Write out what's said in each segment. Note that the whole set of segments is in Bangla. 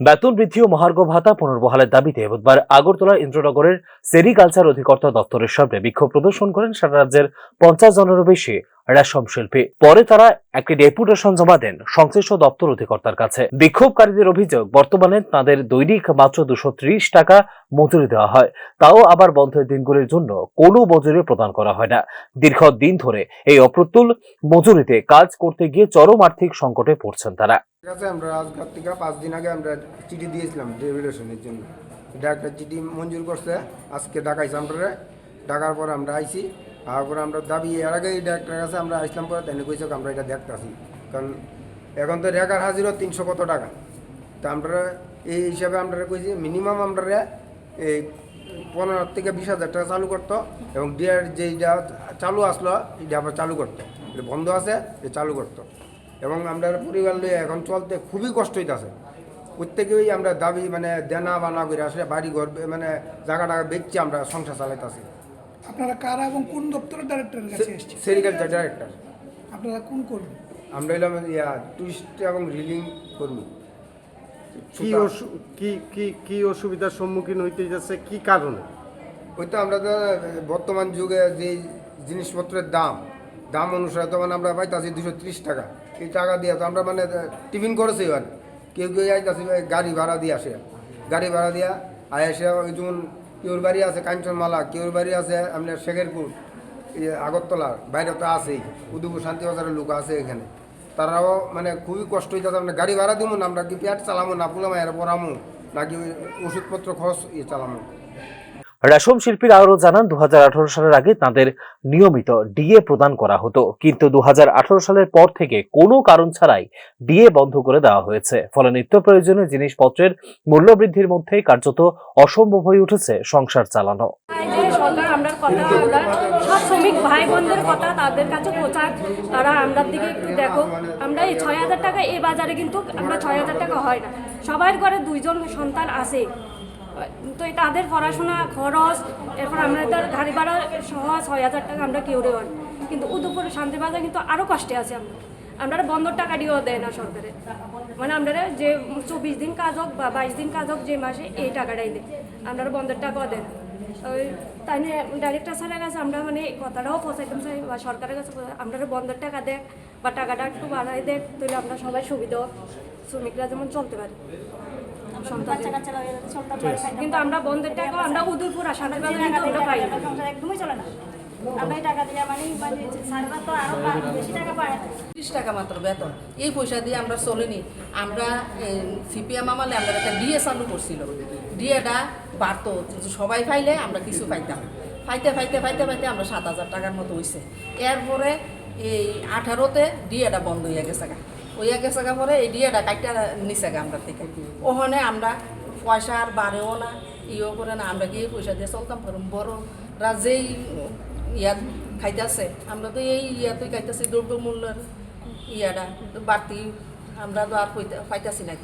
বেতন বৃদ্ধি ও মহার্ঘ ভাতা পুনর্বহালের দাবিতে বুধবার আগরতলা ইন্দ্রনগরের সেরিকালচার অধিকর্তা দপ্তরের সামনে বিক্ষোভ প্রদর্শন করেন সারা রাজ্যের পঞ্চাশ জনেরও বেশি রেশম শিল্পী। পরে তারা একটি ডেপুটেশন জমা দেন সংশ্লিষ্ট দপ্তর অধিকর্তার কাছে। বিক্ষোভকারীদের অভিযোগ, বর্তমানে তাদের দৈনিক মাত্র দুশো টাকা মজুরি দেওয়া হয়। তাও আবার বন্ধের দিনগুলির জন্য কোনো মজুরি প্রদান করা হয় না। দীর্ঘ দিন ধরে এই অপ্রতুল মজুরিতে কাজ করতে গিয়ে চরম আর্থিক সংকটে পড়ছেন তারা। আমরা থেকে পাঁচ দিন আগে আমরা চিঠি দিয়েছিলাম ডেপুটেশনের জন্য। এটা একটা চিঠি মঞ্জুর করছে, আজকে ডাকার পর আমরা আইছি। তারপর আমরা দাবি, এর আগে এই ডাক্তারের কাছে আমরা আসলাম পরে তাই কইছে, আমরা এটা দেখতেছি। কারণ এখন তো রেখার হাজিরও তিনশো কত টাকা। তা আমরা এই হিসাবে আমরা কইছি, মিনিমাম আমরা এই পনেরো থেকে বিশ হাজার টাকা চালু করতো এবং ডিয়ার যেইটা চালু আসলো এটা আবার চালু করতো। এটা বন্ধ আছে, এটা চালু করতো। এবং আমরা পরিবার লইয়া এখন চলতে খুবই কষ্ট হইতাছে। প্রত্যেকেই আমরা দাবি মানে দেনা বানা করে আসলে বাড়ি ঘর মানে জায়গা টাকা বেচছি আমরা সংসার চালাইতেছি। আপনারা কারা এবং কোন দপ্তরের ডাইরেক্টরের কাছে এসেছেন? সেরিকালচার ডাইরেক্টর আপনারা কোন করবেন আমরা এলাম ইয়া টুরিস্ট এবং রিলিং কর্মী। কি কি কি কি অসুবিধার সম্মুখীন হইতে যাচ্ছে কি কারণে? ওই তো আমরা বর্তমান যুগে যে জিনিসপত্রের দাম দাম অনুসারে তখন আমরা পাইতাছি দুশো ত্রিশ টাকা। এই টাকা দিয়ে তো আমরা মানে টিফিন করেছি এবার। কেউ কেউ আইতাছি গাড়ি ভাড়া দিয়ে আসে। গাড়ি ভাড়া দিয়া আয় এসে ওই যেমন কেউর বাড়ি আছে কাঞ্চনমালা কেউর বাড়ি আছে আপনার শেখেরপুর আগরতলা আগরতলার বাইরে তো আছেই। উদয়পুর শান্তিবাজারের লোক আছে এখানে। তারাও মানে খুবই কষ্ট হয়ে আমরা গাড়ি ভাড়া দিব না, আমরা কি পেট চালামো না পুলা এর পড়ামো নাকি ওষুধপত্র খরচ চালামো। রেশম শিল্পীরা আরও জানান, দুহাজার আঠারো সালের আগে তাদের নিয়মিত ডিএ প্রদান করা হতো। কিন্তু দুহাজার আঠারো সালের পর থেকে কোনো কারণ ছাড়াই ডিএ বন্ধ করে দেওয়া হয়েছে। ফলে নিত্য প্রয়োজনীয় জিনিসপত্রের মূল্যবৃদ্ধির মধ্যেই কার্যত অসম্ভব হয়ে উঠেছে সংসার চালানো। আমরা শ্রমিক ভাই বোনদের কথা, তাদের কাছে পৌঁছাক তারা আমরার দিকে একটু দেখো। আমরা এই ছয় হাজার টাকা এই বাজারে কিন্তু আমরা ছয় হাজার টাকা হয় না। সবার ঘরে দুইজন সন্তান আছে। তো তাদের পড়াশোনা খরচ, এরপর আমরা তার গাড়ি ভাড়া সহ ছয় হাজার টাকা আমরা কেউ হয় কিন্তু উদয়পুর শান্তিবাজার কিন্তু আরও কষ্টে আছে আমরা। আমরা বন্ধর টাকা দিয়েও দেয় না সরকারে। মানে আমরা যে চব্বিশ দিন কাজ হোক বা বাইশ দিন কাজ হোক যে মাসে এই টাকাটাই দেয়। আমরা বন্ধের টাকাও দেয় ওই তাই নিয়ে ডাইরেক্টর স্যারের কাছে আমরা মানে কথাটাও পৌঁছাইতাম চাই বা সরকারের কাছে আমরা বন্ধের টাকা দেখ বা টাকাটা একটু বাড়াই দেখ তাহলে আমরা সবাই সুবিধা শ্রমিকরা যেমন চলতে পারে। সন্তান কিন্তু আমরা বন্ধের টাকা আমরা উদয়পুর আর কিন্তু আমরা পাই না। একদমই চলে না। আমরা টাকা দিয়ে মানে মানে সারবার তো আরও বেশি টাকা পায় ত্রিশ টাকা মাত্র বেতন। এই পয়সা দিয়ে আমরা চলিনি। আমরা সিপিএম আমলে আমরা একটা ডিএ চালু করছিল। ডিএটা বাড়তো সবাই পাইলে আমরা কিছু পাইতাম ফাইতে ফাইতে পাইতে পাইতে আমরা সাত হাজার টাকার মতো হয়েছে এরপরে এই আঠারোতে ডিএটা বন্ধ হয়ে গেছে গা হইয়া গেছে পরে, এই ডিএটা কাইটা নিছে আমরা থেকে ওখানে আমরা পয়সা আর বাড়েও না ইয়েও করে না, আমরা এই পয়সা দিয়ে চলতাম? পারুম বড়রা যেই ইয়াত খাইতেছে। আমরা তো এই ইয়াতেই খাইতেছি দ্রব্যমূল্যের ইয়াটা বাড়তি আমরা তো আর পাইতে- পাইতাছি না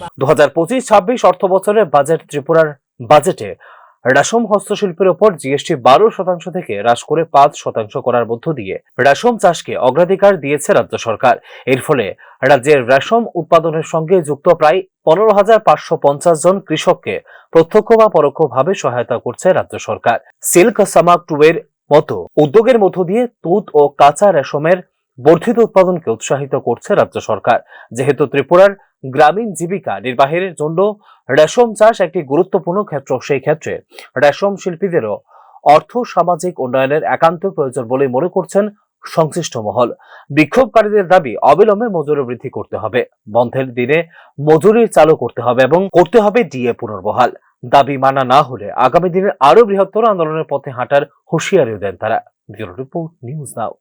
বা- দু হাজার পঁচিশ ছাব্বিশ অর্থ বছরের বাজেট ত্রিপুরার বাজেটে রেশম হস্তশিল্পের ওপর জিএসটি বারো শতাংশ থেকে হ্রাস করে পাঁচ শতাংশ করার মধ্য দিয়ে রেশম চাষকে অগ্রাধিকার দিয়েছে রাজ্য সরকার। এর ফলে রাজ্যের রেশম উৎপাদনের সঙ্গে যুক্ত প্রায় পনেরো হাজার পাঁচশো পঞ্চাশ জন কৃষককে প্রত্যক্ষ বা পরোক্ষভাবে সহায়তা করছে রাজ্য সরকার। সিল্ক সামাক টুয়ের মতো উদ্যোগের মধ্য দিয়ে তুঁত ও কাঁচা রেশমের বর্ধিত উৎপাদনকে উৎসাহিত করছে রাজ্য সরকার। যেহেতু ত্রিপুরার গ্রামীণ জীবিকা নির্বাহের জন্য রেশম চাষ একটি গুরুত্বপূর্ণ ক্ষেত্র সেই ক্ষেত্রে। রেশম শিল্পীদেরও অর্থ, সামাজিক উন্নয়নের একান্ত প্রয়োজন বলে মনে করছেন সংশ্লিষ্ট মহল। বিক্ষোভকারীদের দাবি, অবিলম্বে মজুরি বৃদ্ধি করতে হবে। বন্ধের দিনে মজুরি চালু করতে হবে এবং করতে হবে ডিএ পুনর্বহাল। দাবি মানা না হলে আগামী দিনে আরও বৃহত্তর আন্দোলনের পথে হাঁটার হুঁশিয়ারিও দেন তারা। Bureau report, news now.